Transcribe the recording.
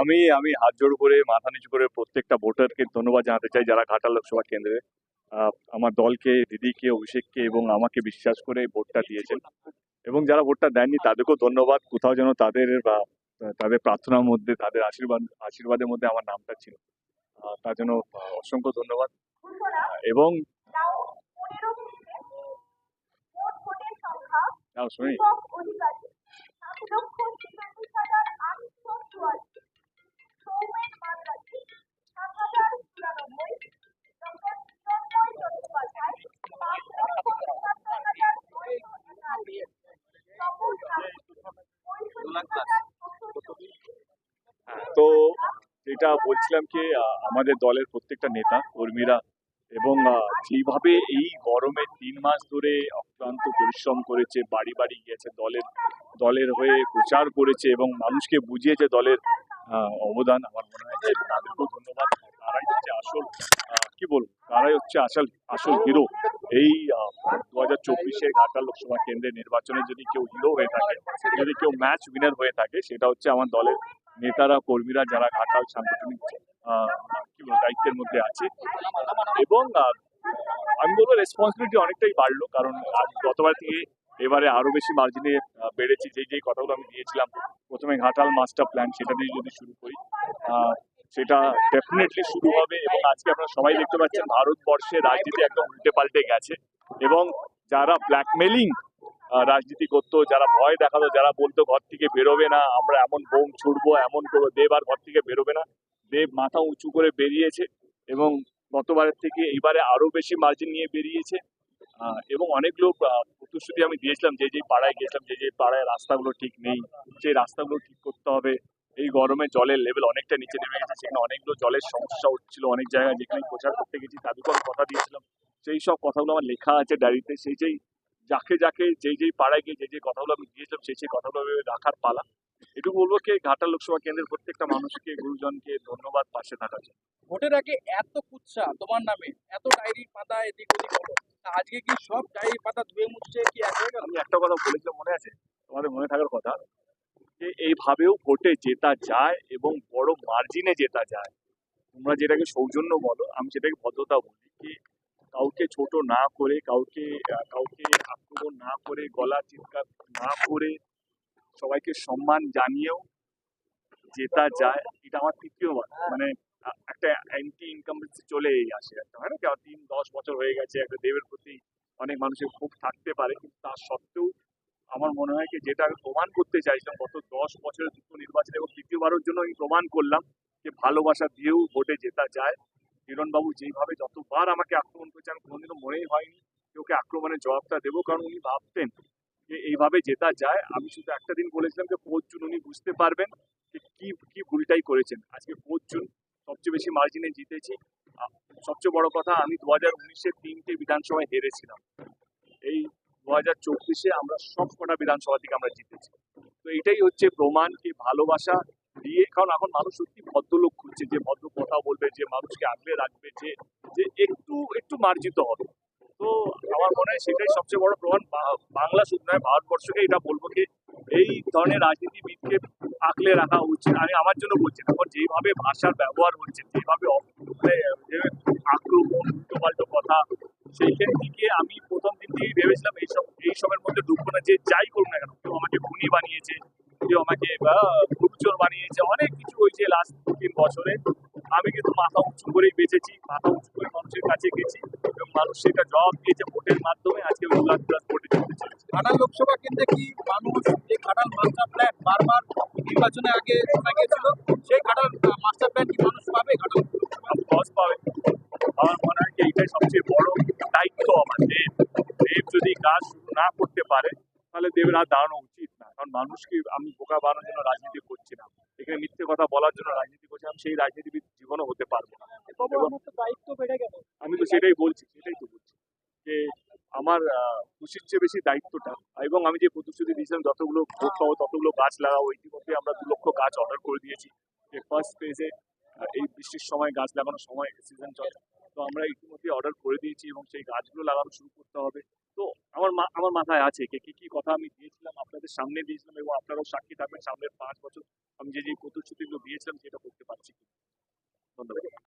আমি আমি হাত জোড় করে মাথা নিচু করে প্রত্যেকটা ভোটারকে ধন্যবাদ জানাতে চাই যারা ঘাটাল লোকসভা কেন্দ্রে। আমার দলকে দিদিকে অভিষেককে এবং আমাকে বিশ্বাস করে ভোটটা দিয়েছেন। এবং যারা ভোটটা দেননি তাদেরকেও ধন্যবাদ। কোথাও যেন তাদের বা তাদের প্রার্থনার মধ্যে তাদের আশীর্বাদ আশীর্বাদের মধ্যে আমার নামটা ছিল। তার জন্য অসংখ্য ধন্যবাদ। এবং শুনি। যেটা বলছিলাম কি আমাদের দলের প্রত্যেকটা নেতা, কর্মীরা এবং যেভাবে এই গরমে তিন মাস ধরে অক্লান্ত পরিশ্রম করেছে, বাড়ি বাড়ি গিয়েছে, দলের দলের হয়ে প্রচার করেছে এবং মানুষকে বুঝিয়েছে দলের অবদান, আমার মনে হয় যে তাদেরকেও ধন্যবাদ। তারাই হচ্ছে আসল কি বলব? তারাই হচ্ছে আসল আসল হিরো। এই দু হাজার চব্বিশে ঘাটাল লোকসভা কেন্দ্রের নির্বাচনে যদি কেউ হিরো হয়ে থাকে, যদি কেউ ম্যাচ উইনার হয়ে থাকে, সেটা হচ্ছে আমার দলের নেতারা, কর্মীরা যারা ঘাটাল সাংগঠনিক দায়িত্বের মধ্যে আছে এবং আমি বলব রেসপন্সিবিলিটি অনেকটাই বাড়লো কারণ গতবার থেকে এবারে আরও বেশি মার্জিনে বেড়েছে। যেই যেই কথাগুলো আমি দিয়েছিলাম, প্রথমে ঘাটাল মাস্টার প্ল্যান সেটা দিয়ে যদি শুরু করি সেটা ডেফিনেটলি শুরু হবে এবং আজকে আপনারা সবাই দেখতে পাচ্ছেন ভারতবর্ষে রাজনীতি একদম উল্টে পাল্টে গেছে এবং যারা ব্ল্যাকমেলিং রাজনীতি করতো, যারা ভয় দেখাতো, যারা বলতো ঘর থেকে বেরোবে না, আমরা এমন বোম ছুড়বো, এমন করব দেব আর ঘর থেকে বেরোবে না। দেব মাথা উঁচু করে বেরিয়েছে এবং গতবারের থেকে এবারে আরও বেশি মার্জিন নিয়ে বেরিয়েছে। এবং অনেক লোক প্রতিশ্রুতি আমি দিয়েছিলাম যে যে পাড়ায় গেছিলাম, যে যে পাড়ায় রাস্তাগুলো ঠিক নেই সেই রাস্তাগুলো ঠিক করতে হবে, এই গরমে জলের লেভেল অনেকটা নিচে নেমে গেছে, সেখানে অনেকগুলো জলের সমস্যা হচ্ছিল অনেক জায়গায়, যেখানে প্রচার করতে গেছি তাদেরকে আমি কথা দিয়েছিলাম। সেই সব কথাগুলো আমার লেখা আছে ডায়েরিতে, সেই যেই যাকে যাকে যেই যেই পাড়ায় গিয়ে যে যে কথাগুলো আমি দিয়েছিলাম সেই সেই কথাগুলো রাখার পালা। এটুকু বলব কি ঘাটাল লোকসভা কেন্দ্রের প্রত্যেকটা মানুষকে গুরুজনকে ধন্যবাদ পাশে থাকার জন্য। ভোটের আগে এত কুচ্ছা তোমার নামে এত ডায়েরি পাতা এদিক ওদিক হলো। আজকে কি সব ডায়েরি পাতা ধুয়ে মুছছে কি আমি একটা কথা বলেছিলাম মনে আছে? তোমাদের মনে থাকার কথা? যে এইভাবেও ভোটে জেতা যায় এবং বড় মার্জিনে জেতা যায়। তোমরা যেটাকে সৌজন্য বলো আমি সেটাকে ভদ্রতা বলি কি কাউকে ছোট না করে কাউকে কাউকে আক্রমণ না করে গলা চিৎকার না করে সবাইকে সম্মান জানিয়েও জেতা যায় এটা আমার তৃতীয়বার মানে একটা অ্যান্টি ইনকামবেন্সি চলে আসে একটা হয় না কি আর তিন দশ বছর হয়ে গেছে একটা দেবের প্রতি অনেক মানুষের খুব থাকতে পারে কিন্তু তা সত্ত্বেও আমার মনে হয় কি যেটা আমি প্রমাণ করতে চাইছিলাম গত দশ বছরের দুটো নির্বাচন এবং তৃতীয়বারের জন্য আমি প্রমাণ করলাম যে ভালোবাসা দিয়েও ভোটে জেতা যায়। কিরণবাবু যেইভাবে যতবার আমাকে আক্রমণ করেছে, আমি কোনোদিনও মনেই হয়নি ওকে আক্রমণের জবাবটা দেবো, কারণ উনি ভাবতেন যে এইভাবে জেতা যায়। আমি শুধু একটা দিন বলেছিলাম যে পঁচিশ জুন উনি বুঝতে পারবেন যে কি কি ভুলটাই করেছেন। আজকে পঁচিশ জুন সবচেয়ে বেশি মার্জিনে জিতেছি। সবচেয়ে বড় কথা, আমি দু হাজার উনিশে তিনটে বিধানসভায় হেরেছিলাম। এই দু হাজার চব্বিশে আমরা সব কটা বিধানসভা থেকে আমরা জিতেছি। তো এটাই হচ্ছে প্রমাণ কি ভালোবাসা দিয়ে, কারণ এখন মানুষ সত্যি ভদ্রলোক খুঁজছে, যে ভদ্র কথা বলবে, যে মানুষকে আগলে রাখবে, যে যে একটু একটু মার্জিত হবে। তো আমার মনে হয় সেটাই সবচেয়ে বড় প্রমাণ। বাংলা শুধু নয়, ভারতবর্ষকে এটা বলব যে, এই ধরনের রাজনীতিবিদকে আঁকলে রাখা উচিত। আমি আমার জন্য বলছি এখন যেভাবে ভাষার ব্যবহার হচ্ছে যেভাবে মানে আক্রমণ উল্টোপাল্টো কথা সেইখান থেকে আমি প্রথম দিন থেকেই ভেবেছিলাম, এইসব, এইসবের মধ্যে ঢুকবো না, যে যাই করুক না কেন, কেউ আমাকে খুনি বানিয়েছে কেউ আমাকে গুরুচোর বানিয়েছে। অনেক কিছু হয়েছে লাস্ট তিন বছরে। আমি কিন্তু মাথা উঁচু করেই বেঁচেছি মাথা উঁচু করে মানুষের কাছে গেছি এবং মানুষ সেটা জবাব দিয়েছে ভোটের মাধ্যমে। আজকে উল্লাস ভোটে জিততে চলেছে। ঘাটাল লোকসভা কেন্দ্রে কি মানুষ এই ঘাটাল মাস্টার প্ল্যান বারবার নির্বাচনে আগে শোনা গিয়েছিল? সেই ঘাটাল মাস্টার প্ল্যান কি মানুষ পাবে ঘাটাল লস পাবে। আমার মনে হয় যে এইটাই সবচেয়ে বড় দায়িত্ব আমার দেব। দেব যদি কাজ শুরু না করতে পারে তাহলে দেবের আর দাঁড়ানো উচিত। কারণ মানুষকে আমি বোকা বানানোর জন্য রাজনীতি করছি না। এখানে মিথ্যে কথা বলার জন্য রাজনীতি করছি আমি সেই রাজনীতিবিদ জীবনও হতে পারব না। আমি তো সেটাই বলছি সেটাই তো বলছি যে আমার খুশির চেয়ে বেশি দায়িত্বটা এবং আমি যে প্রতিশ্রুতি দিয়েছিলাম যতগুলো ভোট পাবো ততগুলো গাছ লাগাবো ইতিমধ্যে আমরা দু লক্ষ গাছ অর্ডার করে দিয়েছি। যে ফার্স্ট ফেজে এই বৃষ্টির সময় গাছ লাগানোর সময় সিজন চলে। তো আমরা ইতিমধ্যে অর্ডার করে দিয়েছি এবং সেই গাছগুলো লাগানো শুরু করতে হবে। আমার মাথায় আছে কে, কি কথা আমি দিয়েছিলাম আপনাদের সামনে দিয়েছিলাম এবং আপনারাও সাক্ষী থাকবেন সামনের পাঁচ বছর আমি যে যে প্রতিশ্রুতিগুলো দিয়েছিলাম সেটা করতে পারছি ধন্যবাদ।